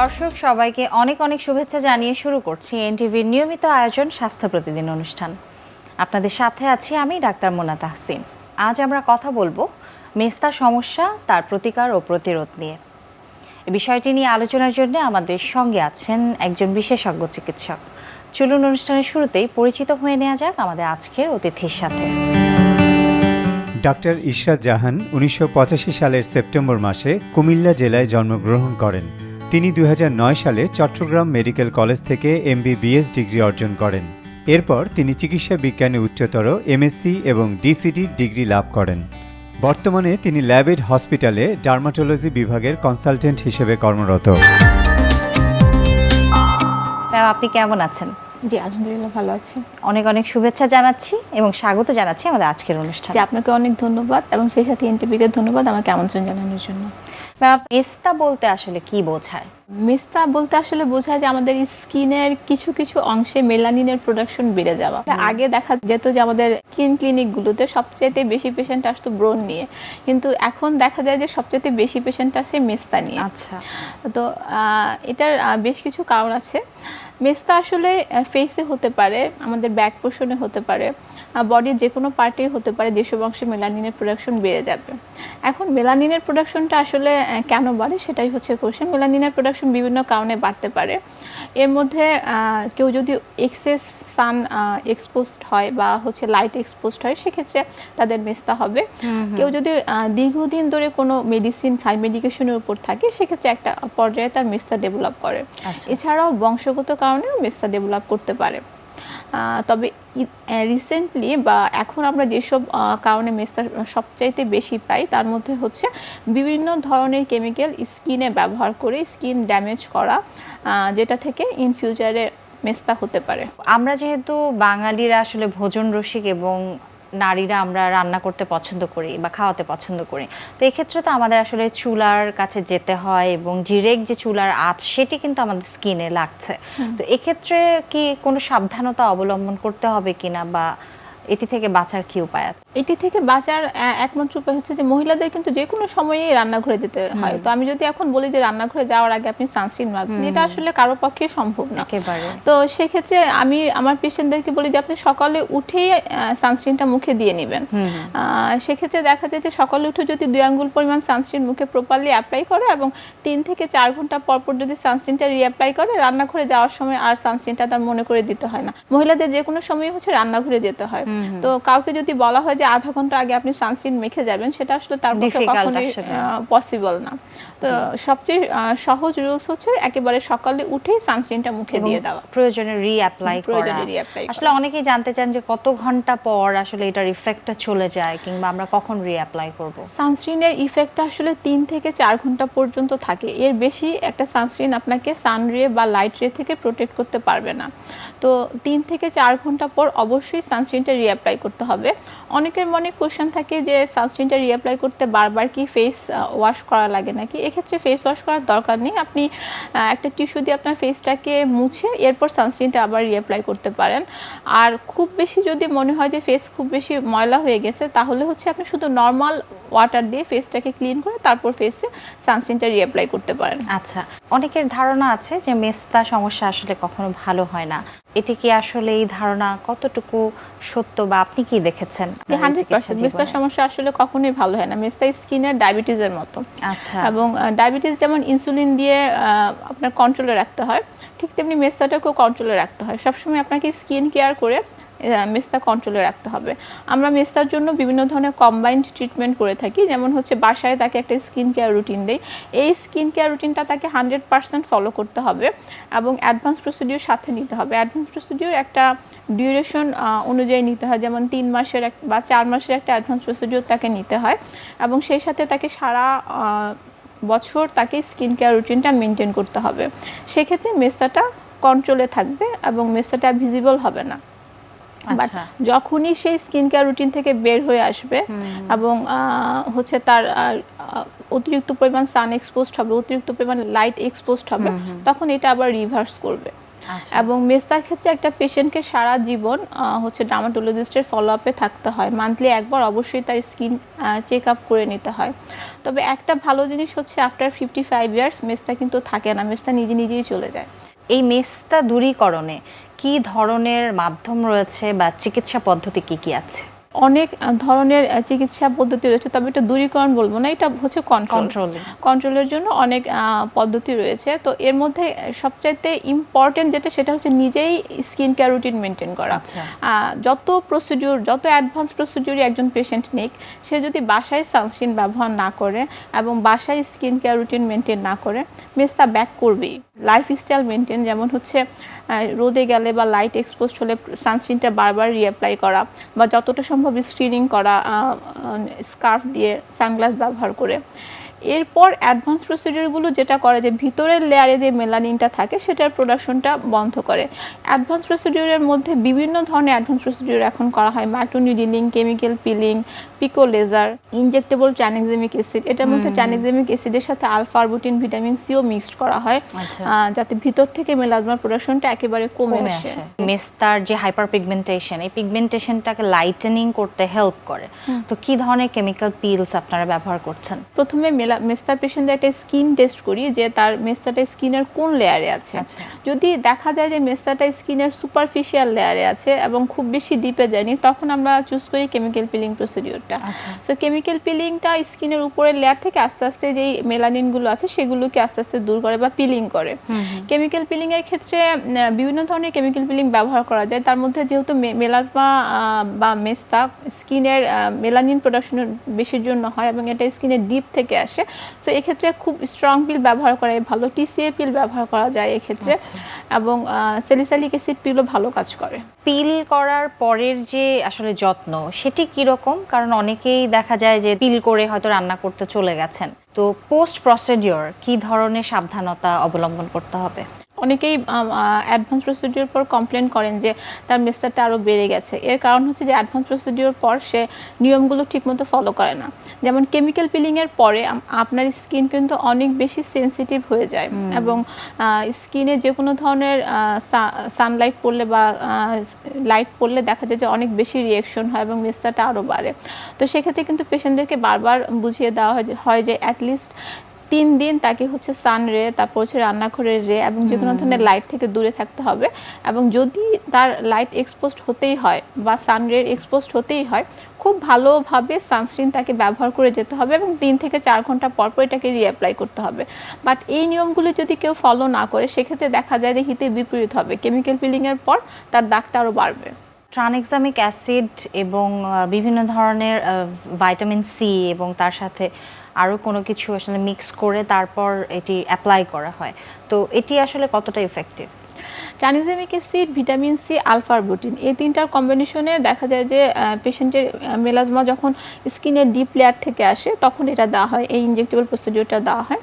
দর্শক, সবাইকে অনেক অনেক শুভেচ্ছা জানিয়ে শুরু করছি এনটিভির নিয়মিত আয়োজন স্বাস্থ্য প্রতিদিন অনুষ্ঠান। আপনাদের সাথে আছি আমি ডাক্তার মোনা তাহসিন আজ আমরা কথা বলব মেস্তা সমস্যা, তার প্রতিকার ও প্রতিরোধ নিয়ে। এই বিষয়টি নিয়ে আলোচনার জন্য আমাদের সঙ্গে আছেন একজন বিশেষজ্ঞ চিকিৎসক। চলুন অনুষ্ঠানের শুরুতেই পরিচিত হয়ে নেওয়া যাক আমাদের আজকের অতিথির সাথে। ডাক্তার ইশরাত জাহান উনিশশো পঁচাশি সালের সেপ্টেম্বর মাসে কুমিল্লা জেলায় জন্মগ্রহণ করেন। তিনি দু হাজার নয় সালে চট্টগ্রাম মেডিকেল কলেজ থেকে এমবিবিএস ডিগ্রি অর্জন করেন। এরপর তিনি চিকিৎসা বিজ্ঞানে উচ্চতর এমএসসি এবং ডিসিডি ডিগ্রি লাভ করেন। বর্তমানে তিনি ল্যাবেড হসপিটালে ডার্মাটোলজি বিভাগের কনসালটেন্ট হিসেবে কর্মরত। ম্যাম আপনি কেমন আছেন? জি আলহামদুলিল্লাহ ভালো আছি। অনেক অনেক শুভেচ্ছা জানাচ্ছি এবং স্বাগত জানাচ্ছি আমাদের আজকের অনুষ্ঠানে। আপনাকে অনেক ধন্যবাদ এবং সেই সাথে এনটিপিকে ধন্যবাদ আমাকে আমন্ত্রণ জানানোর জন্য। মেস্তা বলতে আসলে কি বোঝায়? মেস্তা বলতে আসলে বোঝায় যে আমাদের স্কিনের কিছু কিছু অংশে মেলানিনের প্রোডাকশন বেড়ে যাওয়া। আগে দেখা যেত যে আমাদের স্কিন ক্লিনিকগুলোতে সবচেয়ে বেশি পেশেন্ট আসতো ব্রণ নিয়ে। কিন্তু এখন দেখা যায় যে সবচেয়ে বেশি পেশেন্ট আসে মেস্তা নিয়ে। আচ্ছা। তো আহ, এটার বেশ কিছু কারণ আছে। মেস্তা আসলে ফেসে হতে পারে আমাদের ব্যাক পোষণে হতে পারে। বডির যে কোনো পার্টেই হতে পারে যেসব অংশে মেলানিনের প্রোডাকশন বেড়ে যাবে। এখন মেলানিনের প্রোডাকশনটা আসলে কেন বাড়ে সেটাই হচ্ছে কোশ্চেন মেলানিনের প্রোডাকশন বিভিন্ন কারণে বাড়তে পারে। এর মধ্যে কেউ যদি এক্সেস সান এক্সপোজড হয় বা হচ্ছে লাইট এক্সপোজড হয় সেক্ষেত্রে তাদের মেস্তা হবে। কেউ যদি দীর্ঘদিন ধরে কোনো মেডিসিন খায় মেডিকেশনের উপর থাকে সেক্ষেত্রে একটা পর্যায়ে তার মেস্তা ডেভেলপ করে। আচ্ছা। এছাড়াও বংশগত কারণেও মেস্তা ডেভেলপ করতে পারে। তবে রিসেন্টলি বা এখন আমরা যেসব কারণে মেস্তা সবচাইতে বেশি পাই, তার মধ্যে হচ্ছে বিভিন্ন ধরনের কেমিক্যাল স্কিনে ব্যবহার করে স্কিন ড্যামেজ করা যেটা থেকে ইন ফিউচারে মেস্তা হতে পারে। আমরা যেহেতু বাঙালিরা আসলে ভোজন রসিক এবং নারীরা আমরা রান্না করতে পছন্দ করি বা খাওয়াতে পছন্দ করি। তো এক্ষেত্রে তো আমাদের আসলে চুলার কাছে যেতে হয় এবং ডিরেক্ট যে চুলার আঁচ সেটি কিন্তু আমাদের স্কিনে লাগছে। তো এক্ষেত্রে কি কোনো সাবধানতা অবলম্বন করতে হবে কিনা বা এটি থেকে বাঁচার কি উপায় আছে? এটি থেকে বাঁচার একমাত্র উপায় হচ্ছে যে মহিলাদের কিন্তু যে কোনো সময়েই রান্নাঘরে যেতে হয়। তো আমি যদি এখন বলি যে রান্নাঘরে যাওয়ার আগে আপনি সানস্ক্রিন মাখবেন এটা আসলে কারও পক্ষে সম্ভব না। একেবারে। তো সেক্ষেত্রে আমি আমার পেশেন্টদেরকে বলি যে আপনি সকালে উঠেই সানস্ক্রিনটা মুখে দিয়ে নেবেন। সেক্ষেত্রে দেখা যায় যে সকালে উঠে যদি দুই আঙ্গুল পরিমাণ সানস্ক্রিন মুখে প্রপারলি অ্যাপ্লাই করে এবং তিন থেকে চার ঘণ্টা পর পর যদি সানস্ক্রিনটা রিঅ্যাপ্লাই করে রান্নাঘরে যাওয়ার সময় আর সানস্ক্রিনটা তার মনে করে দিতে হয় না। মহিলাদের যে কোনো সময় হচ্ছে রান্নাঘরে যেতে হয়। তো কাউকে যদি বলা হয় যে আধা ঘণ্টা আগে আপনি সানস্ক্রিন মেখে যাবেন সেটা আসলে তার পক্ষে কখনোই পসিবল না। তো সবচেয়ে সহজ রুলস হচ্ছে একেবারে সকালে উঠেই সানস্ক্রিনটা মুখে দিয়ে দেওয়া। প্রয়োজনে রিঅ্যাপ্লাই করা। আসলে অনেকেই জানতে চান যে কত ঘণ্টা পর আসলে এটার ইফেক্টটা চলে যায় কিংবা আমরা কখন রিঅ্যাপ্লাই করব? সানস্ক্রিনের ইফেক্টটা আসলে তিন থেকে চার ঘণ্টা পর্যন্ত থাকে। এর বেশি একটা সানস্ক্রিন আপনাকে সান রে বা লাইট রে থেকে প্রোটেক্ট করতে পারবে না। তো তিন থেকে চার ঘণ্টা পর অবশ্যই সানস্ক্রিনটা রিঅ্যাপ্লাই করতে হবে। অনেকের মনে কোশ্চেন থাকে যে সানস্ক্রিনটা রিঅ্যাপ্লাই করতে বারবার কি ফেস ওয়াশ করা লাগে নাকি? এক্ষেত্রে ফেস ওয়াশ করার দরকার নেই। আপনি একটা টিস্যু দিয়ে আপনার ফেসটাকে মুছে এরপর সানস্ক্রিনটা আবার রিঅ্যাপ্লাই করতে পারেন। আর খুব বেশি যদি মনে হয় যে ফেস খুব বেশি ময়লা হয়ে গেছে, তাহলে হচ্ছে আপনি শুধু নর্মাল ওয়াটার দিয়ে ফেসটাকে ক্লিন করে তারপর ফেসে সানস্ক্রিনটা রিঅ্যাপ্লাই করতে পারেন। আচ্ছা অনেকের ধারণা আছে যে মেস্তা সমস্যা আসলে কখনো ভালো হয় না। এটি কি আসলে এই ধারণা কতটুকু সত্য বা আপনি কি দেখেছেন? মেস্তার সমস্যা আসলে কখনোই ভালো হয় না। মেস্তা স্কিনের ডায়াবেটিসের মতো। আচ্ছা। এবং ডায়াবেটিস যেমন ইনসুলিন দিয়ে আপনার কন্ট্রোলে রাখতে হয় ঠিক তেমনি মেস্তাটাকেও কন্ট্রোলে রাখতে হয়। সবসময় আপনাকে স্কিন কেয়ার করে মেস্তা কন্ট্রোলে রাখতে হবে। আমরা মেস্তার জন্য বিভিন্ন ধরনের কম্বাইন্ড ট্রিটমেন্ট করে থাকি। যেমন হচ্ছে বাসায় তাকে একটা স্কিন কেয়ার রুটিন দেই। এই স্কিন কেয়ার রুটিনটা তাকে হান্ড্রেড পার্সেন্ট ফলো করতে হবে এবং অ্যাডভান্স প্রসিডিওর সাথে নিতে হবে। অ্যাডভান্স প্রসিডিওর একটা ডিউরেশন অনুযায়ী নিতে হয়। যেমন তিন মাসের এক বা চার মাসের একটা অ্যাডভান্স প্রসিডিওর তাকে নিতে হয় এবং সেই সাথে তাকে সারা বছর তাকে স্কিন কেয়ার রুটিনটা মেনটেন করতে হবে। সেক্ষেত্রে মেস্তাটা কন্ট্রোলে থাকবে এবং মেস্তাটা ভিজিবল হবে না। বাট আচ্ছা। যখনই সেই স্কিন কেয়ার রুটিন থেকে বের হয়ে আসবে এবং হচ্ছে তার অতিরিক্ত পরিমাণ সান এক্সপোজড হবে অতিরিক্ত পরিমাণ লাইট এক্সপোজড হবে তখন এটা আবার রিভার্স করবে। আচ্ছা। এবং মেস্তার ক্ষেত্রে একটা পেশেন্টকে সারা জীবন হচ্ছে ডার্মাটোলজিস্টের ফলো আপে থাকতে হয়। মান্থলি একবার অবশ্যই তার স্কিন চেক আপ করে নিতে হয়। তবে একটা ভালো জিনিস হচ্ছে আফটার ফিফটি ফাইভ ইয়ার্স মেস্তা কিন্তু থাকে না মেস্তা নিজে নিজেই চলে যায়। এই মেস্তা দূরীকরণে কি ধরনের মাধ্যম রয়েছে বা চিকিৎসা পদ্ধতি কি কি আছে? অনেক ধরনের চিকিৎসা পদ্ধতি রয়েছে তবে এটা দূরীকরণ বলব না এটা হচ্ছে কন্ট্রোল কন্ট্রোলের জন্য অনেক পদ্ধতি রয়েছে তো এর মধ্যে সবচাইতে ইম্পর্টেন্ট যেটা সেটা হচ্ছে নিজেই স্কিন কেয়ার রুটিন মেনটেন করা। আচ্ছা। যত প্রসিডিউর যত অ্যাডভান্স প্রসিডিউরই একজন পেশেন্ট নিক সে যদি বাসায় সানস্ক্রিন ব্যবহার না করে এবং বাসায় স্কিন কেয়ার রুটিন মেনটেন না করে মেস্তা ব্যাক করবেই। লাইফস্টাইল মেনটেন যেমন হচ্ছে রোদে গেলে বা লাইট এক্সপোজ হলে সানস্ক্রিনটা বারবার রিঅ্যাপ্লাই করা বা যতটা সম্ভব স্ক্রিনিং করা স্কার্ফ দিয়ে সানগ্লাস ব্যবহার করে। এরপর অ্যাডভান্স প্রসিডিউরগুলো যেটা করে যে ভিতরের লেয়ারে যে মেলানিনটা থাকে সেটার প্রোডাকশনটা বন্ধ করে। অ্যাডভান্স প্রসিডিউরের মধ্যে বিভিন্ন ধরনের অ্যাডভান্স প্রসিডিউর এখন করা হয়। ম্যাটোনিডিলিং chemical peeling pico laser injectable tranexamic acid এটার মধ্যে ট্যানিক্সিমিক অ্যাসিডের সাথে আলফা আরবুটিন ভিটামিন সিও মিক্সড করা হয়। আচ্ছা। যাতে ভিতর থেকে মেলাজমার প্রোডাকশনটা একেবারে কমে আসে। মেস্তার যে হাইপার পিগমেন্টেশন এই পিগমেন্টেশনটাকে লাইটেনিং করতে হেল্প করে। তো কি ধরনের কেমিক্যাল পিলস আপনারা ব্যবহার করছেন? প্রথমে মেলা মেস্তার পেশেন্টদের একটা স্কিন টেস্ট করি যে তার মেস্তাটা স্কিনের কোন লেয়ারে আছে। আচ্ছা। যদি দেখা যায় যে মেস্তাটা স্কিনের সুপারফিশিয়াল লেয়ারে আছে এবং খুব বেশি ডিপে যায়নি তখন আমরা চুজ করি কেমিক্যাল পিলিং প্রসিডিওরটা। সো কেমিক্যাল পিলিংটা স্কিনের উপরের লেয়ার থেকে আস্তে আস্তে যেই মেলানিনগুলো আছে সেগুলোকে আস্তে আস্তে দূর করে বা পিলিং করে। কেমিক্যাল পিলিং এর ক্ষেত্রে বিভিন্ন ধরনের কেমিক্যাল পিলিং ব্যবহার করা যায়। তার মধ্যে যেহেতু মেলাজমা বা মেস্তা স্কিনের মেলানিন প্রোডাকশনের বেশির জন্য হয় এবং এটা স্কিনের ডিপ থেকে আসে। সো এক্ষেত্রে খুব স্ট্রং পিল ব্যবহার করা ভালো টিসিএ পিল ব্যবহার করা যায় এক্ষেত্রে। এবং সেলিসালিক অ্যাসিড পিলও ভালো কাজ করে। পিল করার পরের যে আসলে যত্ন সেটি কি রকম? কারণ অনেকেই দেখা যায় যে পিল করে হয়তো রান্না করতে চলে গেছেন। তো পোস্ট প্রসিডিওর কি ধরনের সাবধানতা অবলম্বন করতে হবে? অনেকেই অ্যাডভান্স প্রসিডিওর পর কমপ্লেন করেন যে তার মেস্তারটা আরও বেড়ে গেছে। এর কারণ হচ্ছে যে অ্যাডভান্স প্রসিডিওর পর সে নিয়মগুলো ঠিকমতো ফলো করে না। যেমন কেমিক্যাল পিলিংয়ের পরে আপনার স্কিন কিন্তু অনেক বেশি সেন্সিটিভ হয়ে যায় এবং স্কিনে যে কোনো ধরনের সানলাইট পড়লে বা লাইট পড়লে দেখা যায় যে অনেক বেশি রিয়েকশন হয় এবং মেস্তাটা আরও বাড়ে। তো সেক্ষেত্রে কিন্তু পেশেন্টদেরকে বারবার বুঝিয়ে দেওয়া হয় যে হয় যে অ্যাটলিস্ট তিন দিন তাকে হচ্ছে সান রে তারপর হচ্ছে রান্নাঘরের রে এবং যে কোনো ধরনের লাইট থেকে দূরে থাকতে হবে এবং যদি তার লাইট এক্সপোজড হতেই হয় বা সান রে এক্সপোজড হতেই হয় খুব ভালোভাবে সানস্ক্রিন তাকে ব্যবহার করে যেতে হবে এবং তিন থেকে চার ঘণ্টা পর পর এটাকে রিঅ্যাপ্লাই করতে হবে। বাট এই নিয়মগুলি যদি কেউ ফলো না করে সেক্ষেত্রে দেখা যায় যে হিতে বিপরীত হবে। কেমিক্যাল পিলিংয়ের পর তার দাগটা আরও বাড়বে। ট্রানএক্সামিক অ্যাসিড এবং বিভিন্ন ধরনের ভাইটামিন সি এবং তার সাথে আরও কোনো কিছু আসলে মিক্স করে তারপর এটি অ্যাপ্লাই করা হয়। তো এটি আসলে কতটা effective tranexamic acid vitamin C alpha arbutin এই তিনটার কম্বিনেশনে দেখা যায় যে পেশেন্টের মেলাজমা যখন স্কিনের ডিপ লেয়ার থেকে আসে, তখন এটা দেওয়া হয়, এই ইনজেক্টেবল প্রসিডিওরটা দেওয়া হয়।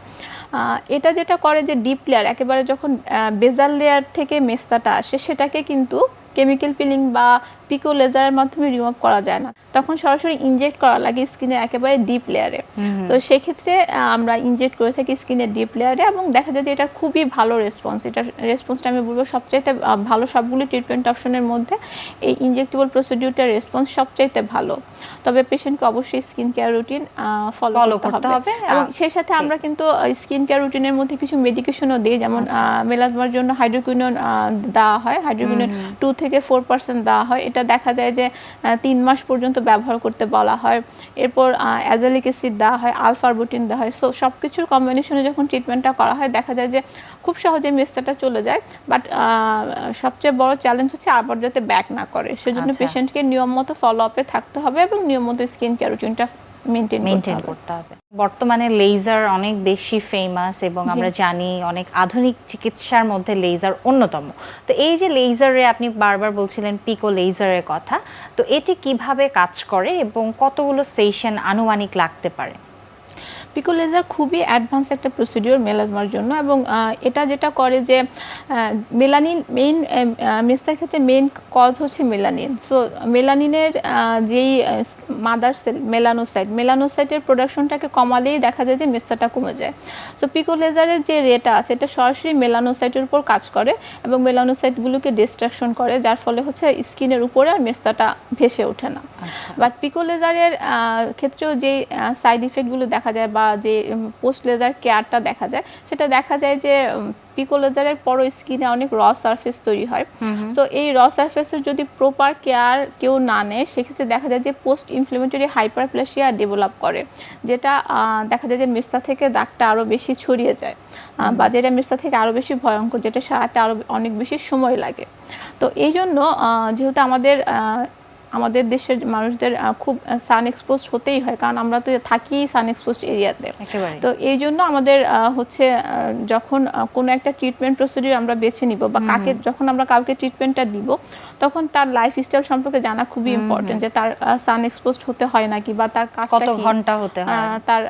এটা যেটা করে যে ডিপ লেয়ার একেবারে যখন বেজাল লেয়ার থেকে মেস্তাটা আসে, সেটাকে কিন্তু কেমিক্যাল পিলিং বা পিকো লেজারের মাধ্যমে রিমুভ করা যায় না। তখন সরাসরি ইনজেক্ট করা লাগে স্কিনের একেবারে ডিপ লেয়ারে তো সেক্ষেত্রে আমরা ইনজেক্ট করে থাকি স্কিনের ডিপ লেয়ারে এবং দেখা যায় যে এটা খুবই ভালো রেসপন্স এটা রেসপন্সটা আমি বলব সবচাইতে ভালো সবগুলো ট্রিটমেন্ট অপশনের মধ্যে এই ইনজেক্টেবল প্রসিডিউরটার রেসপন্স সবচাইতে ভালো। তবে পেশেন্টকে অবশ্যই স্কিন কেয়ার রুটিন ফলো করতে হবে। হবে, এবং সেই সাথে আমরা কিন্তু স্কিন কেয়ার রুটিনের মধ্যে কিছু মেডিকেশনও দিই। যেমন মেলাজমার জন্য হাইড্রোকুইনন দেওয়া হয়। হাইড্রোকুইনন টু থেকে ফোর পার্সেন্ট দেওয়া হয়। এটা দেখা যায় যে তিন মাস পর্যন্ত ব্যবহার করতে বলা হয়। এরপর অ্যাজালিক অ্যাসিড দেওয়া হয় আলফারবুটিন দেওয়া হয়। সো সব কিছুর কম্বিনেশনে যখন ট্রিটমেন্টটা করা হয় দেখা যায় যে খুব সহজে মেস্তাটা চলে যায়। বাট সবচেয়ে বড় চ্যালেঞ্জ হচ্ছে আবার যাতে ব্যাক না করে। সেজন্য। পেশেন্টকে নিয়ম মতো ফলো আপে থাকতে হবে এবং নিয়ম মতো স্কিন কেয়ার রুটিনটা মেনটেন করতে হবে। বর্তমানে লেজার অনেক বেশি ফেমাস এবং আমরা জানি অনেক আধুনিক চিকিৎসার মধ্যে লেজার অন্যতম। তো এই যে লেজারে আপনি বারবার বলছিলেন পিকো লেজারের কথা তো এটি কীভাবে কাজ করে এবং কতগুলো সেশন আনুমানিক লাগতে পারে? পিকো লেজার খুবই অ্যাডভান্স একটা প্রসিডিওর মেলাজমার জন্য এবং এটা যেটা করে যে মেলানিন মেইন মেস্তার ক্ষেত্রে মেইন কজ হচ্ছে মেলানিন সো মেলানিনের যেই মাদার সেল মেলানোসাইট মেলানোসাইটের প্রোডাকশনটাকে কমালেই দেখা যায় যে মেস্তাটা কমে যায়। সো পিকো লেজারের যে রেটা আছে এটা সরাসরি মেলানোসাইটের উপর কাজ করে এবং মেলানোসাইটগুলোকে ডিস্ট্রাকশন করে যার ফলে হচ্ছে স্কিনের উপরে আর মেস্তাটা ভেসে ওঠে না। বাট পিকো লেজারের ক্ষেত্রেও যে সাইড ইফেক্টগুলো দেখা যায় বা যে পোস্ট লেজার কেয়ারটা দেখা যায় সেটা দেখা যায় যে পিকো লেজারের পরও স্কিনে অনেক র সারফেস তৈরি হয়। সো এই র সারফেসের যদি প্রপার কেয়ার কেউ না নেয় সেক্ষেত্রে দেখা যায় যে পোস্ট ইনফ্লেমেটরি হাইপারপ্লেসিয়া ডেভেলপ করে যেটা দেখা যায় যে মেস্তা থেকে দাগটা আরও বেশি ছড়িয়ে যায় বা যেটা মেস্তা থেকে আরও বেশি ভয়ঙ্কর যেটা সারাতে আরও অনেক বেশি সময় লাগে। তো এই জন্য যেহেতু আমাদের আমাদের দেশের মানুষদের খুব সান এক্সপোজ হতেই হয়। কারণ আমরা তো থাকি সান এক্সপোজড এরিয়াতে তো। এই জন্য আমাদের হচ্ছে যখন কোনো একটা ট্রিটমেন্ট প্রসিডিউর আমরা বেছে নিব বা কাকে যখন আমরা কাউকে ট্রিটমেন্টটা দিব তখন তার লাইফ স্টাইল সম্পর্কে জানা খুবই ইম্পর্টেন্ট যে তার সান এক্সপোজড হতে হয় নাকি বা তার কাজটা কত ঘণ্টা হতে হয়? তার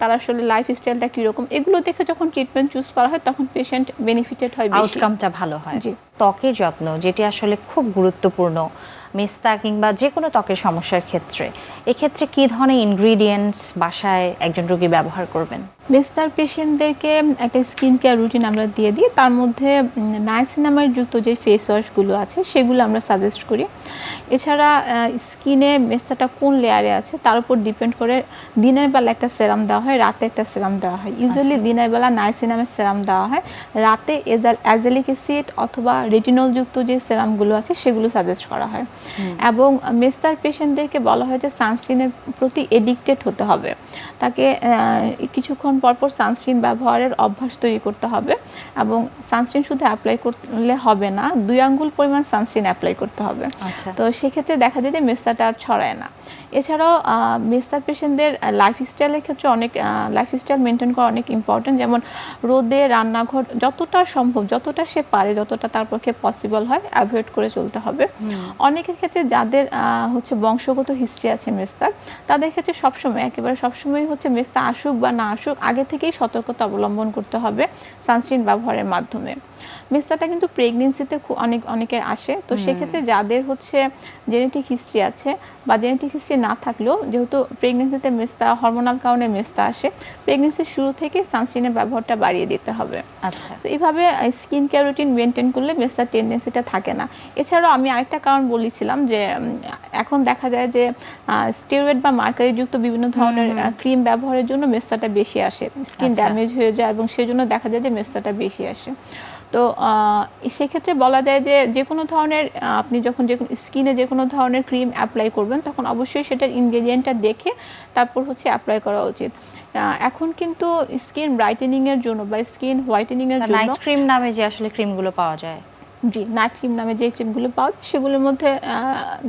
তার আসলে লাইফ স্টাইলটা কীরকম? এগুলো দেখে যখন ট্রিটমেন্ট চুজ করা হয় তখন পেশেন্ট বেনিফিটেড হয় বেশি। আউটকামটা ভালো হয়। ত্বকের যত্ন যেটি আসলে খুব গুরুত্বপূর্ণ মেস্তা কিংবা যে কোনো ত্বকের সমস্যার ক্ষেত্রে, এক্ষেত্রে কী ধরনের ইনগ্রিডিয়েন্টস বাসায় একজন রোগী ব্যবহার করবেন? মেস্তার পেশেন্টদেরকে একটা স্কিন কেয়ার রুটিন আমরা দিয়ে দিই। তার মধ্যে নাইসিনামার যুক্ত যে ফেস ওয়াশগুলো আছে সেগুলো আমরা সাজেস্ট করি। এছাড়া স্কিনে মেস্তাটা কোন লেয়ারে আছে তার উপর ডিপেন্ড করে দিনের বেলা একটা সেরাম দেওয়া হয় রাতে একটা সেরাম দেওয়া হয়। ইউজুয়ালি দিনের বেলা নাইসিনামের সেরাম দেওয়া হয়। রাতে এজাল অ্যাজেলিক অ্যাসিড অথবা রেটিনল যুক্ত যে সেরামগুলো আছে সেগুলো সাজেস্ট করা হয়। এবং মেস্তার পেশেন্টদেরকে বলা হয় যে সানস্ক্রিনের প্রতি এডিক্টেড হতে হবে। তাকে আহ, কিছুক্ষণ পরপর সানস্ক্রিন ব্যবহারের অভ্যাস তৈরি করতে হবে এবং সানস্ক্রিন শুধু অ্যাপ্লাই করলে হবে না দুই আঙ্গুল পরিমাণ সানস্ক্রিন অ্যাপ্লাই করতে হবে। আচ্ছা। তো সেক্ষেত্রে দেখা যায় যে মেস্তাটা আর ছড়ায় না। এছাড়াও মেস্তার পেশেন্টদের লাইফ স্টাইলের ক্ষেত্রে অনেক লাইফ স্টাইল মেনটেন করা অনেক ইম্পর্টেন্ট যেমন রোদে রান্নাঘর যতটা সম্ভব যতটা সে পারে যতটা তার পক্ষে পসিবল হয় অ্যাভয়েড করে চলতে হবে। অনেকের ক্ষেত্রে যাদের হচ্ছে বংশগত হিস্ট্রি আছে মেস্তার তাদের ক্ষেত্রে সবসময় একেবারে সবসময় হচ্ছে মেস্তা আসুক বা না আসুক আগে থেকেই সতর্কতা অবলম্বন করতে হবে সানস্ক্রিন ব্যবহারের মাধ্যমে। মেস্তাটা কিন্তু প্রেগনেন্সিতে খুব অনেক অনেকের আসে। তো সেক্ষেত্রে যাদের হচ্ছে জেনেটিক হিস্ট্রি আছে বা জেনেটিক হিস্ট্রি না থাকলেও যেহেতু প্রেগনেন্সিতে মেস্তা হরমোনাল কারণে মেস্তা আসে প্রেগনেন্সির শুরু থেকে সানস্ক্রিনের ব্যবহারটা বাড়িয়ে দিতে হবে। আচ্ছা। তো এইভাবে স্কিন কেয়ার রুটিন মেনটেন করলে মেস্তার টেন্ডেন্সিটা থাকে না। এছাড়াও আমি আরেকটা কারণ বলেছিলাম যে এখন দেখা যায় যে স্টেরয়েড বা মার্কারিযুক্ত বিভিন্ন ধরনের ক্রিম ব্যবহারের জন্য মেস্তাটা বেশি আসে। স্কিন আচ্ছা। ড্যামেজ হয়ে যায় এবং সেজন্য দেখা যায় যে মেস্তাটা বেশি আসে। তো সেক্ষেত্রে বলা যায় যে যে কোনো ধরনের আপনি যখন যে স্কিনে যে কোনো ধরনের ক্রিম অ্যাপ্লাই করবেন তখন অবশ্যই সেটার ইনগ্রেডিয়েন্টটা দেখে তারপর হচ্ছে অ্যাপ্লাই করা উচিত। এখন কিন্তু স্কিন ব্রাইটেনিং এর জন্য বা স্কিন হোয়াইটেনিং এর জন্য নাইট ক্রিম নামে যে আসলে ক্রিমগুলো পাওয়া যায়। জি নাইট ক্রিম নামে যে ক্রিমগুলো পাওয়া যায় সেগুলোর মধ্যে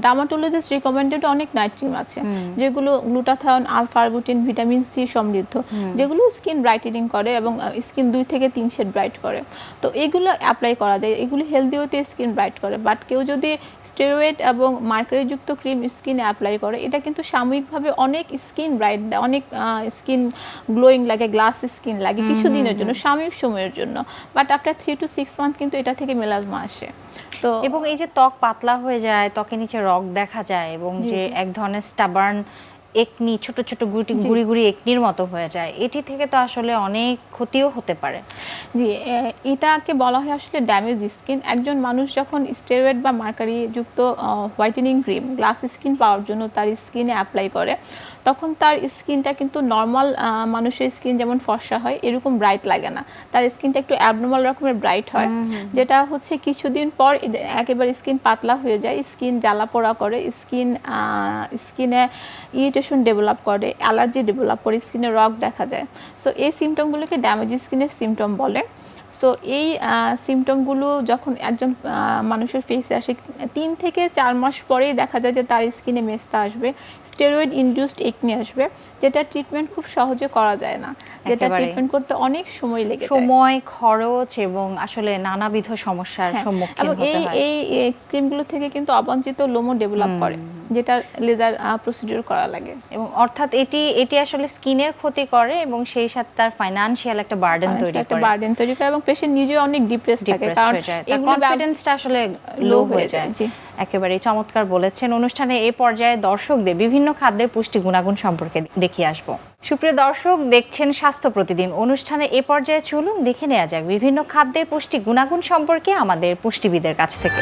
ডার্মাটোলজিস্ট রিকমেন্ডেড অনেক নাইট ক্রিম আছে যেগুলো গ্লুটাথায়ন আলফারবুটিন ভিটামিন সি সমৃদ্ধ যেগুলো স্কিন ব্রাইটেনিং করে এবং স্কিন দুই থেকে তিন শেড ব্রাইট করে। তো এগুলো অ্যাপ্লাই করা যায় এগুলো হেলদি ওতে স্কিন ব্রাইট করে বাট কেউ যদি স্টেরয়েড এবং মার্কারিযুক্ত ক্রিম স্কিনে অ্যাপ্লাই করে এটা কিন্তু সাময়িকভাবে অনেক স্কিন ব্রাইট দেয় অনেক স্কিন গ্লোয়িং লাগে গ্লাস স্কিন লাগে কিছুদিনের জন্য সাময়িক সময়ের জন্য। But after three two six month কিন্তু এটা থেকে মেলাজমা আসে। তো এবং এই যে ত্বক পাতলা হয়ে যায় ত্বকের নিচে রগ দেখা যায় এবং যে এক ধরনের স্টাবার্ন একনি ছোট ছোট গুটি গুড়ি গুড়ি একনির মতো হয়ে যায়। এটি থেকে তো আসলে অনেক ক্ষতিও হতে পারে। জি এটাকে বলা হয় আসলে ড্যামেজ স্কিন একজন মানুষ যখন স্টেরয়েড বা মার্কারি যুক্ত হোয়াইটেনিং ক্রিম গ্লাস স্কিন পাওয়ার জন্য তার স্কিনে অ্যাপ্লাই করে তখন তার স্কিনটা কিন্তু নর্মাল মানুষের স্কিন যেমন ফর্সা হয় এরকম ব্রাইট লাগে না। তার স্কিনটা একটু অ্যাবনর্মাল রকমের ব্রাইট হয় যেটা হচ্ছে কিছুদিন পর একেবারে স্কিন পাতলা হয়ে যায় স্কিন জ্বালা পোড়া করে স্কিন স্কিনে ইরিটেশন ডেভেলপ করে অ্যালার্জি ডেভেলপ করে স্কিনে রগ দেখা যায়। সো এই সিমটমগুলোকে ড্যামেজ স্কিনের সিমটম বলে। সো এই সিমটমগুলো যখন একজন মানুষের ফেসে আসে তিন থেকে চার মাস পরেই দেখা যায় যে তার স্কিনে মেস্তা আসবে স্টেরয়েড ইনডিউসড একনি আসবে যেটা ট্রিটমেন্ট খুব সহজে করা যায় না। যেটা ট্রিটমেন্ট করতে অনেক সময় লেগে সময় খরচ এবং আসলে নানাবিধ সমস্যার হ্যাঁ, সম্মুখীন এবং হতে এই হয়। এই ক্রিমগুলো থেকে কিন্তু অবাঞ্ছিত লোমও ডেভেলপ করে। যেটা লেজার প্রসিডিউর করা লাগে। এবং অর্থাৎ এটি এটি আসলে স্কিনের ক্ষতি করে এবং সেই সাথে তার ফাইনান্সিয়াল একটা বার্ডেন তৈরি সেটা একটা বার্ডেন তৈরি করে এবং পেশেন্ট নিজেও অনেক ডিপ্রেস থাকে। কারণ ব্যব- কনফিডেন্সটা আসলে লো হয়ে যায়। জি। একেবারেই চমৎকার বলেছেন। অনুষ্ঠানে এই পর্যায়ে দর্শকদের বিভিন্ন খাদ্যের পুষ্টি গুণাগুণ সম্পর্কে দেখিয়ে আসব। সুপ্রিয় দর্শক দেখছেন স্বাস্থ্য প্রতিদিন। অনুষ্ঠানে এ পর্যায়ে চলুন দেখে নেওয়া যাক বিভিন্ন খাদ্যের পুষ্টি গুণাগুণ সম্পর্কে আমাদের পুষ্টিবিদের কাছ থেকে।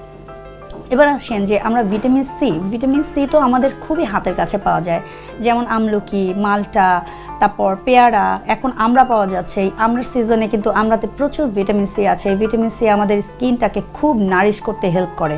এবার আসেন যে আমরা ভিটামিন সি ভিটামিন সি তো আমাদের খুবই হাতের কাছে পাওয়া যায়। যেমন আমলকি, মালটা, তারপর পেয়ারা, এখন আমরা পাওয়া যাচ্ছে। এই আমরার সিজনে কিন্তু আমরাতে প্রচুর ভিটামিন সি আছে। ভিটামিন সি আমাদের স্কিনটাকে খুব নারিশ করতে হেল্প করে।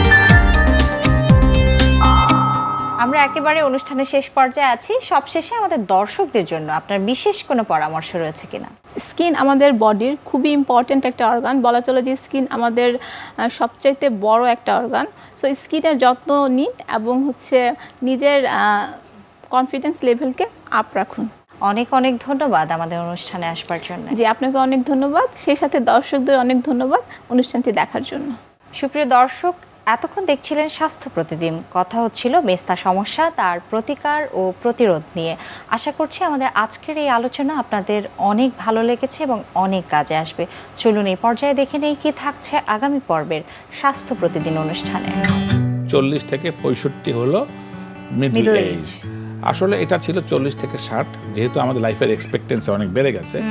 আমরা একেবারে অনুষ্ঠানের শেষ পর্যায়ে আছি। সবশেষে আমাদের দর্শকদের জন্য আপনার বিশেষ কোনো পরামর্শ রয়েছে কিনা? স্কিন আমাদের বডির খুবই ইম্পর্ট্যান্ট একটা অর্গান বলা চলে যে স্কিন আমাদের সবচাইতে বড় একটা অর্গান সো স্কিনের যত্ন নিন এবং হচ্ছে নিজের কনফিডেন্স লেভেলকে আপ রাখুন। অনেক অনেক ধন্যবাদ আমাদের অনুষ্ঠানে আসবার জন্য। যে আপনাকে অনেক ধন্যবাদ। সেই সাথে দর্শকদের অনেক ধন্যবাদ অনুষ্ঠানটি দেখার জন্য। সুপ্রিয় দর্শক এতক্ষণ দেখছিলেন স্বাস্থ্য প্রতিদিন। কথা হচ্ছিল মেস্তা সমস্যা তার প্রতিকার ও প্রতিরোধ নিয়ে। আশা করছি আমাদের আজকের এই আলোচনা আপনাদের অনেক ভালো লেগেছে এবং অনেক কাজে আসবে। চলুন এই পর্যায়ে দেখে নেই কি থাকছে আগামী পর্বের স্বাস্থ্য প্রতিদিন অনুষ্ঠানে। চল্লিশ থেকে পঁয়ষট্টি হলো মিডল এজ। আসলে এটা ছিল চল্লিশ থেকে ষাট যেহেতু আমাদের লাইফের এক্সপেক্টেন্সি অনেক বেড়ে গেছে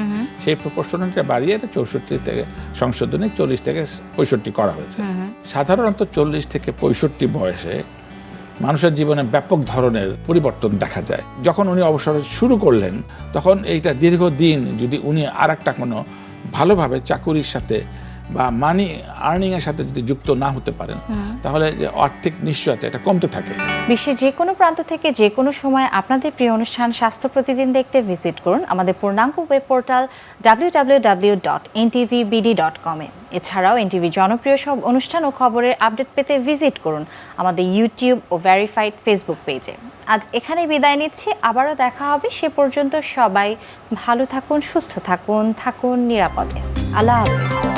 সেই প্রপোর্শনটা বাড়িয়ে এটা চৌষট্টি থেকে সংশোধনে চল্লিশ থেকে পঁয়ষট্টি করা হয়েছে। সাধারণত চল্লিশ থেকে পঁয়ষট্টি বয়সে মানুষের জীবনে ব্যাপক ধরনের পরিবর্তন দেখা যায়। যখন উনি অবসর শুরু করলেন তখন এইটা দীর্ঘদিন যদি উনি আর একটা কোনো ভালোভাবে চাকুরির সাথে বা মানি আর্নিং এর সাথে যদি যুক্ত না হতে পারেন তাহলে যে আর্থিক নিশ্চয়তা এটা কমতে থাকে। বিশ্বের যে কোনো প্রান্ত থেকে যে কোনো সময় আপনাদের প্রিয় অনুষ্ঠান স্বাস্থ্য প্রতিদিন দেখতে ভিজিট করুন আমাদের পূর্ণাঙ্গ web portal W dot NTVBD dot কমে এছাড়াও এনটিভি জনপ্রিয় সব অনুষ্ঠান ও খবরের আপডেট পেতে ভিজিট করুন আমাদের ইউটিউব ও ভেরিফাইড ফেসবুক পেজে আজ এখানেই বিদায় নিচ্ছি আবারও দেখা হবে সে পর্যন্ত সবাই ভালো থাকুন সুস্থ থাকুন থাকুন নিরাপদে। আল্লাহ হাফেজ।